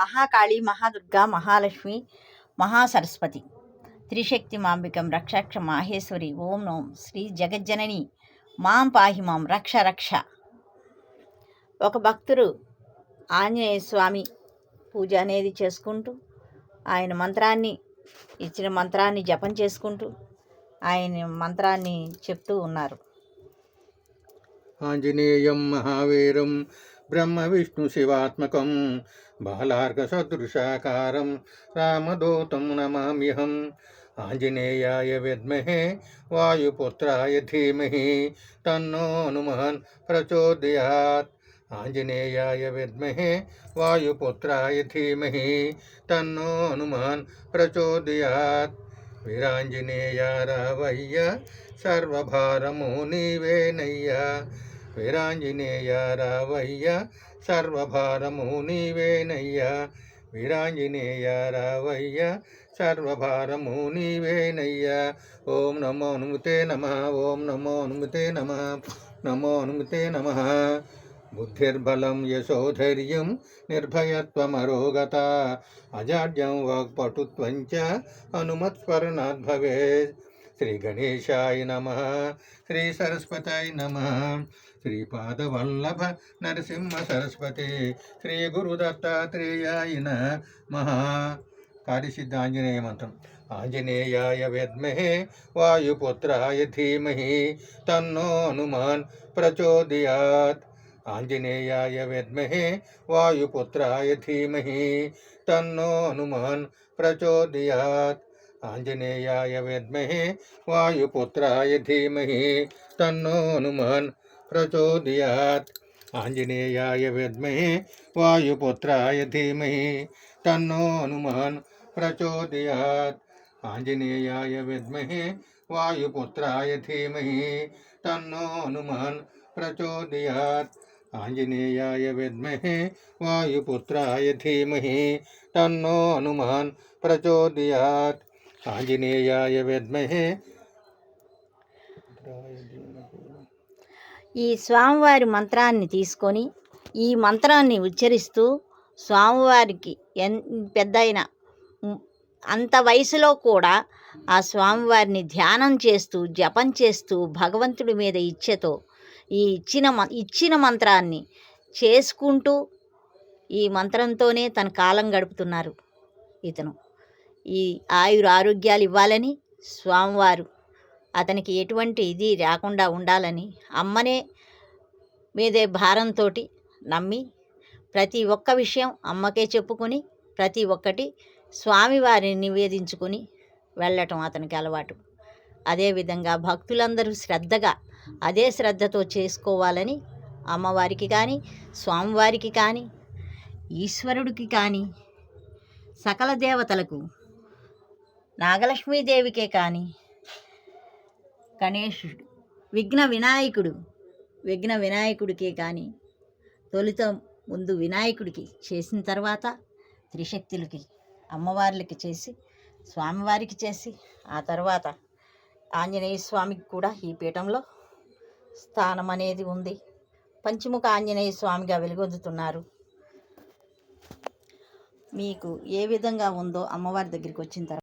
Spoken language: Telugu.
మహాకాళి మహాదుర్గా మహాలక్ష్మి మహాసరస్వతి. త్రిశక్తి మాంబికం రక్షాక్ష మాహేశ్వరి. ఓం నోం శ్రీ జగజ్జనని. మాం పాహి మాం. రక్ష రక్ష. ఒక భక్తుడు ఆంజనేయ స్వామి పూజ అనేది చేసుకుంటూ ఆయన మంత్రాన్ని ఇచ్చిన మంత్రాన్ని జపం చేసుకుంటూ ఆయన మంత్రాన్ని చెప్తూ ఉన్నారు. ఆంజనేయం మహావీరం ब्रह्म ब्रह्मविष्णुशिवात्मकं बालार्कसदृशाकारं रामदूतं नमाम्यहम्। आञ्जनेयाय विद्महे, वायुपुत्राय धीमहि, तन्नो हनुमान् प्रचोदया आञ्जनेयाय विद्महे, वायुपुत्राय धीमहि, तन्नो हनुमान् प्रचोदया वीरांजनेय रावय्य सर्वभारमुनिवेनय्या వీరాంజనేయ రావయ్య సర్వభారము నీవేనయ్యా వీరాంజనేయ రావయ్య సర్వభారము నీవేనయ్యా ఓం నమో హనుమతే నమ ఓం నమో హనుమతే నమ నమో హనుమతే నమ బుద్ధిర్బలం యశోధైర్యం నిర్భయత్వమరోగత అజాడ్యం వాక్పటుత్వం చ హనుమత్స్మరణాద్ श्री श्रीगणेशाय नमः, श्रीसरस्वताय नमः, श्रीपादवल्लभ नरसिंहसरस्वते श्रीगुरुदत्तात्रेयाय महा कार्यसिद्धाञ्जनेय मन्त्रम् आञ्जनेयाय विद्महे, वायुपुत्राय धीमहि तन्नो हनुमान् प्रचोदयात्। आञ्जनेयाय विद्महे, वायुपुत्राय धीमहि तन्नो हनुमान् प्रचोदयात्। आंजनेय विमे वायुपुत्राय धीमहि तन्नो हनुमान प्रचोदयात्। आञ्जनेयाय विद्महे वायुपुत्राय धीमहि तन्नो हनुमान प्रचोदयात्। आञ्जनेयाय विद्महे वायुपुत्राय धीमहि तन्नो हनुमान प्रचोदयात्। आञ्जनेयाय विद्महे वायुपुत्राय धीमहि तन्नो हनुमान प्रचोदयात्। ఆంజనేయాయ విద్మహే. ఈ స్వామివారి మంత్రాన్ని తీసుకొని ఈ మంత్రాన్ని ఉచ్చరిస్తూ స్వామివారికి ఎన్ పెద్దయిన అంత వయసులో కూడా ఆ స్వామివారిని ధ్యానం చేస్తూ జపం చేస్తూ భగవంతుడి మీద ఇచ్ఛతో ఈ ఇచ్చిన మ ఇచ్చిన మంత్రాన్ని చేసుకుంటూ ఈ మంత్రంతోనే తన కాలం గడుపుతున్నారు ఇతను. ఈ ఆయుర ఆరోగ్యాలు ఇవ్వాలని స్వామివారు. అతనికి ఎటువంటి ఇది రాకుండా ఉండాలని అమ్మనే మీదే భారంతో నమ్మి ప్రతి ఒక్క విషయం అమ్మకే చెప్పుకొని ప్రతి ఒక్కటి స్వామివారిని నివేదించుకొని వెళ్ళటం అతనికి అలవాటు. అదేవిధంగా భక్తులందరూ శ్రద్ధగా అదే శ్రద్ధతో చేసుకోవాలని అమ్మవారికి కానీ స్వామివారికి కానీ ఈశ్వరుడికి కానీ సకల దేవతలకు నాగలక్ష్మీదేవికే కానీ. గణేశుడు విఘ్న వినాయకుడు విఘ్న వినాయకుడికే కానీ. తొలుత ముందు వినాయకుడికి చేసిన తర్వాత త్రిశక్తులకి అమ్మవార్లకి చేసి స్వామివారికి చేసి ఆ తర్వాత ఆంజనేయ స్వామికి కూడా ఈ పీఠంలో స్థానం అనేది ఉంది. పంచముఖ ఆంజనేయ స్వామిగా వెలుగొందుతున్నారు. మీకు ఏ విధంగా ఉందో అమ్మవారి దగ్గరికి వచ్చిన తర్వాత